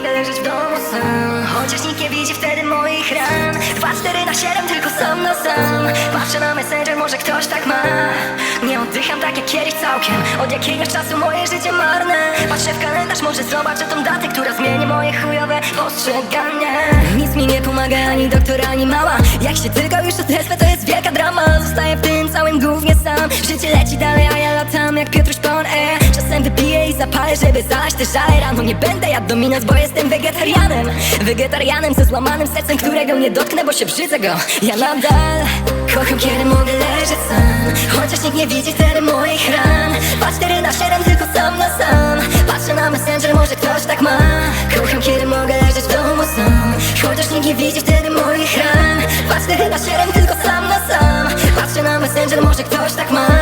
mogę leżeć w domu sam. Chociaż nikt nie widzi wtedy moich ran. 2-4 na 7 tylko sam na sam. Patrzę na messenger, może ktoś tak ma. Nie oddycham tak jak kiedyś całkiem. Od jakiegoś czasu moje życie marne. Patrzę w kalendarz, może zobaczę tą datę Która zmieni moje chujowe postrzeganie. Nic mi nie pomaga, ani doktor, ani mała. Jak się tylko już odezwę, to jest wielka drama. Zostaję w tym całym głównie sam. Życie leci dalej, jak Piotruś Pan E. Czasem wypiję i zapalę, żeby zalać te żale. Rano Nie będę jadł dominant, bo jestem wegetarianem. Wegetarianem ze złamanym sercem, którego nie dotknę, bo się brzydzę go. Ja nadal kocham, kiedy mogę leżeć sam. Chociaż nikt nie widzi wtedy moich ran. Patrz 4 na 7, tylko sam na sam. Patrzę na messenger, może ktoś tak ma. Kocham, kiedy mogę leżeć w domu sam. Chociaż nikt nie widzi wtedy moich ran. Patrz 4 na 7, tylko sam na sam. Patrzę na messenger, może ktoś tak ma